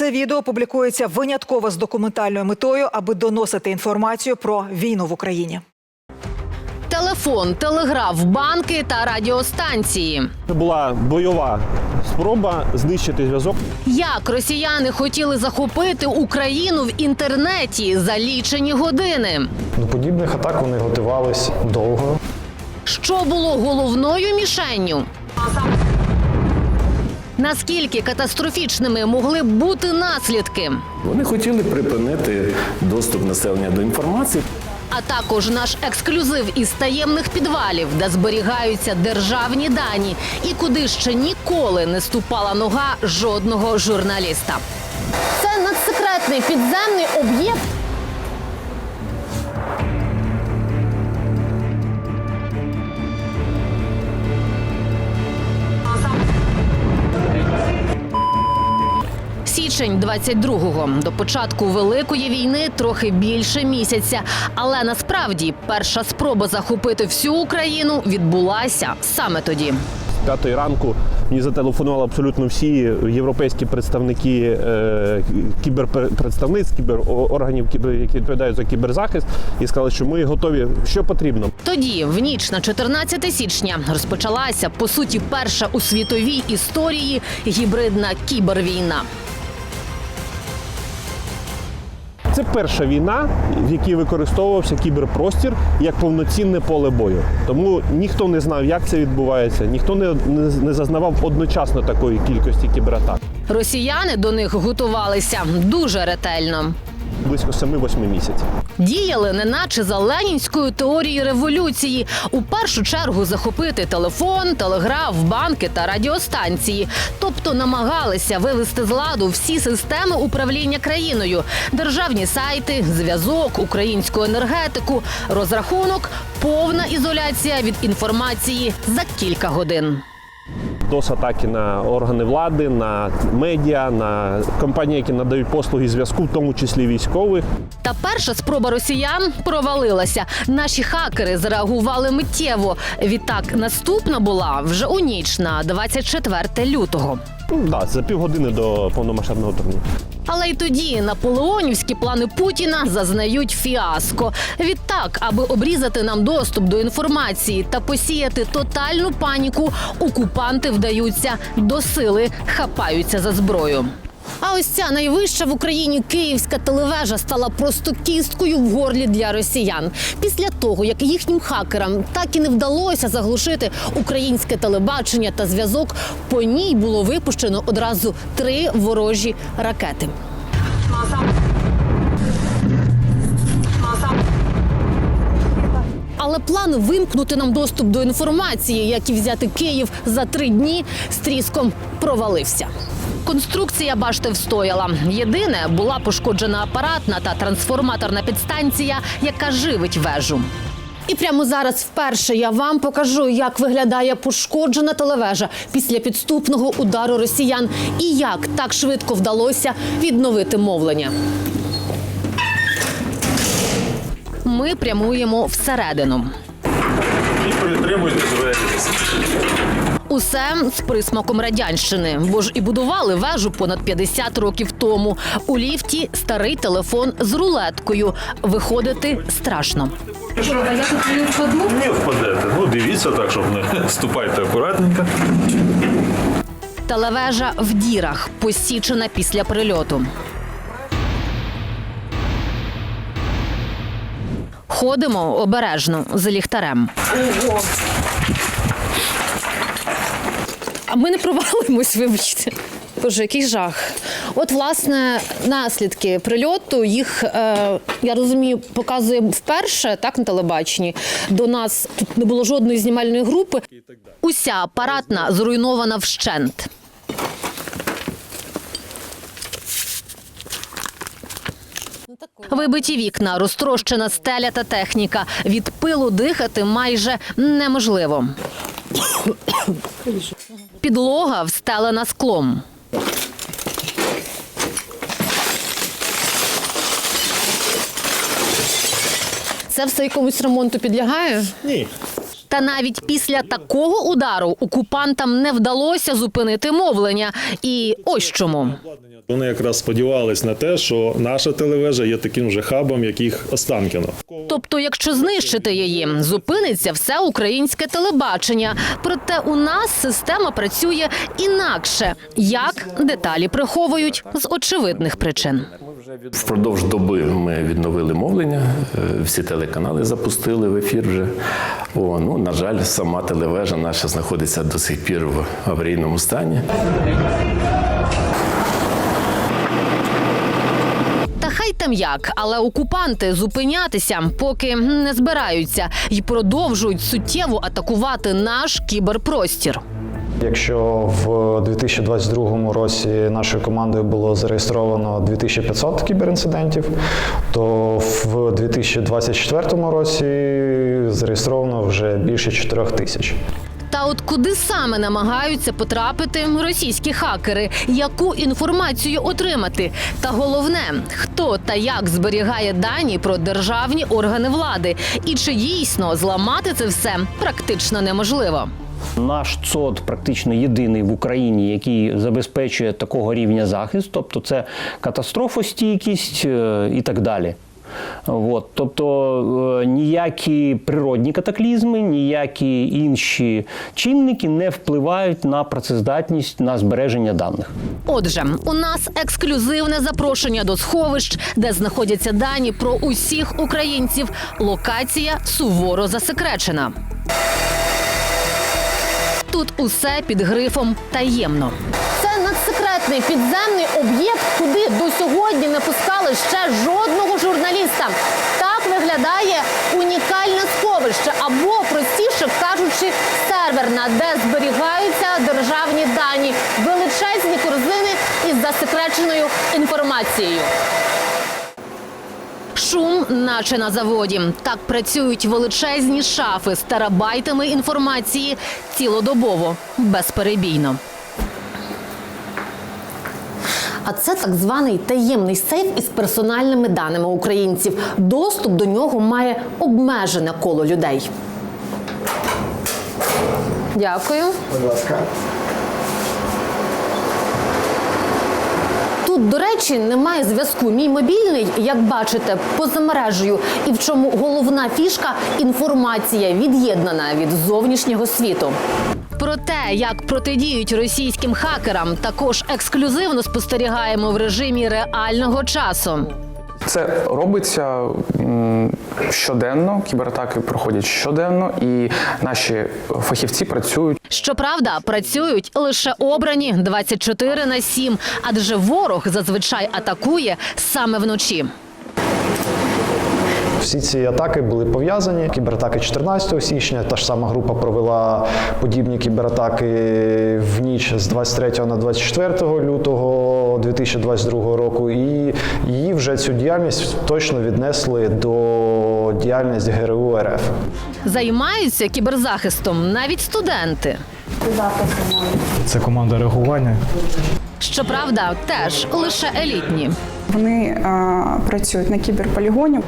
Це відео публікується винятково з документальною метою, аби доносити інформацію про війну в Україні. Телефон, телеграф, банки та радіостанції. Це була бойова спроба знищити зв'язок. Як росіяни хотіли захопити Україну в інтернеті за лічені години? До подібних атак вони готувались довго. Що було головною мішенню? Наскільки катастрофічними могли б бути наслідки? Вони хотіли припинити доступ населення до інформації. А також наш ексклюзив із таємних підвалів, де зберігаються державні дані, і куди ще ніколи не ступала нога жодного журналіста. Це надсекретний підземний об'єкт. Січень 22-го. до початку великої війни трохи більше місяця. Але насправді перша спроба захопити всю Україну відбулася саме тоді. П'ятої ранку мені зателефонували абсолютно всі європейські представники е, кіберпредставництв, кіберорганів, кібер, які відповідають за кіберзахист, і сказали, що ми готові, що потрібно. Тоді, в ніч на 14 січня, розпочалася по суті перша у світовій історії гібридна кібервійна. Це перша війна, в якій використовувався кіберпростір як повноцінне поле бою. Тому ніхто не знав, як це відбувається, ніхто не, не, не зазнавав одночасно такої кількості кібератак. Росіяни до них готувалися дуже ретельно. Близько 7-8 місяців. Діяли неначе за ленінською теорією революції. У першу чергу захопити телефон, телеграф, банки та радіостанції. Тобто намагалися вивести з ладу всі системи управління країною: державні сайти, зв'язок, українську енергетику, розрахунок, повна ізоляція від інформації за кілька годин. Дос атаки на органи влади, на медіа, на компанії, які надають послуги зв'язку, в тому числі військових. Та перша спроба росіян провалилася. Наші хакери зреагували миттєво. Відтак, наступна була вже у ніч на 24 лютого. Ну, да, за півгодини до повномасштабного вторгнення. Але й тоді наполеонівські плани Путіна зазнають фіаско. Відтак, аби обрізати нам доступ до інформації та посіяти тотальну паніку, окупанти вдаються до сили, хапаються за зброю. А ось ця найвища в Україні київська телевежа стала просто кісткою в горлі для росіян. Після того, як їхнім хакерам так і не вдалося заглушити українське телебачення та зв'язок, по ній було випущено одразу три ворожі ракети. Але план вимкнути нам доступ до інформації, як і взяти Київ за три дні, з тріском провалився. Конструкція башти встояла. Єдине була пошкоджена апаратна та трансформаторна підстанція, яка живить вежу. І прямо зараз вперше я вам покажу, як виглядає пошкоджена телевежа після підступного удару росіян і як так швидко вдалося відновити мовлення. Ми прямуємо всередину. Усе з присмаком радянщини, бо ж і будували вежу понад 50 років тому. У ліфті старий телефон з рулеткою. Виходити страшно. Не впадете. Ну дивіться так, щоб не ступайте акуратненько. Телевежа в дірах, посічена після прильоту. Ходимо обережно з ліхтарем. А ми не провалимось, вибачте. Боже, який жах. От, власне, наслідки прильоту їх, е, я розумію, показує вперше так на телебаченні. До нас тут не було жодної знімальної групи. Уся апаратна зруйнована вщент. Вибиті вікна, розтрощена стеля та техніка. Від пилу дихати майже неможливо. Підлога встелена склом. Це все якомусь ремонту підлягає? Ні. Та навіть після такого удару окупантам не вдалося зупинити мовлення. І ось чому. Вони якраз сподівались на те, що наша телевежа є таким же хабом, як їх Останкіно. Тобто, якщо знищити її, зупиниться все українське телебачення. Проте у нас система працює інакше. Як деталі приховують з очевидних причин. Впродовж доби ми відновили мовлення, е, всі телеканали запустили в ефір вже. О, ну, на жаль, сама телевежа наша знаходиться до сих пір в аварійному стані. Та хай там як, але окупанти зупинятися поки не збираються і продовжують суттєво атакувати наш кіберпростір. Якщо в 2022 році нашою командою було зареєстровано 2500 кіберінцидентів, то в 2024 році зареєстровано вже більше 4000. Та от куди саме намагаються потрапити російські хакери, яку інформацію отримати? Та головне, хто та як зберігає дані про державні органи влади, і чи дійсно зламати це все практично неможливо. Наш ЦОД практично єдиний в Україні, який забезпечує такого рівня захист, тобто це катастрофостійкість е, і так далі. От, тобто е, ніякі природні катаклізми, ніякі інші чинники не впливають на працездатність на збереження даних. Отже, у нас ексклюзивне запрошення до сховищ, де знаходяться дані про усіх українців. Локація суворо засекречена. Тут усе під грифом таємно. Це надсекретний підземний об'єкт, куди до сьогодні не пускали ще жодного журналіста. Так виглядає унікальне сховище, або простіше кажучи, серверна, де зберігаються державні дані, величезні корзини із засекреченою інформацією. Шум, наче на заводі. Так працюють величезні шафи з терабайтами інформації цілодобово, безперебійно. А це так званий таємний сейф із персональними даними українців. Доступ до нього має обмежене коло людей. Дякую. До речі, немає зв'язку. Мій мобільний, як бачите, поза мережею. І в чому головна фішка інформація від'єднана від зовнішнього світу. Про те, як протидіють російським хакерам, також ексклюзивно спостерігаємо в режимі реального часу. Це робиться щоденно. Кібератаки проходять щоденно, і наші фахівці працюють. Щоправда, працюють лише обрані 24 на 7, адже ворог зазвичай атакує саме вночі. Всі ці атаки були пов'язані. Кібератаки 14 січня. Та ж сама група провела подібні кібератаки в ніч з 23 на 24 лютого 2022 року. І її вже цю діяльність точно віднесли до діяльності ГРУ РФ. Займаються кіберзахистом навіть студенти. Це команда реагування. Щоправда, теж лише елітні. Вони а, працюють на кіберполігоні.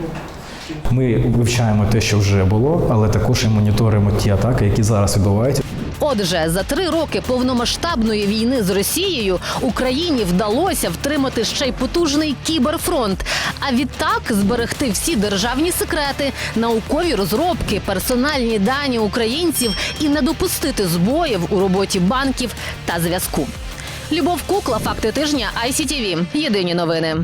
Ми вивчаємо те, що вже було, але також і моніторимо ті атаки, які зараз відбуваються. Отже, за три роки повномасштабної війни з Росією Україні вдалося втримати ще й потужний кіберфронт. А відтак зберегти всі державні секрети, наукові розробки, персональні дані українців і не допустити збоїв у роботі банків та зв'язку. Любов Кукла, факти тижня, ICTV. Єдині новини.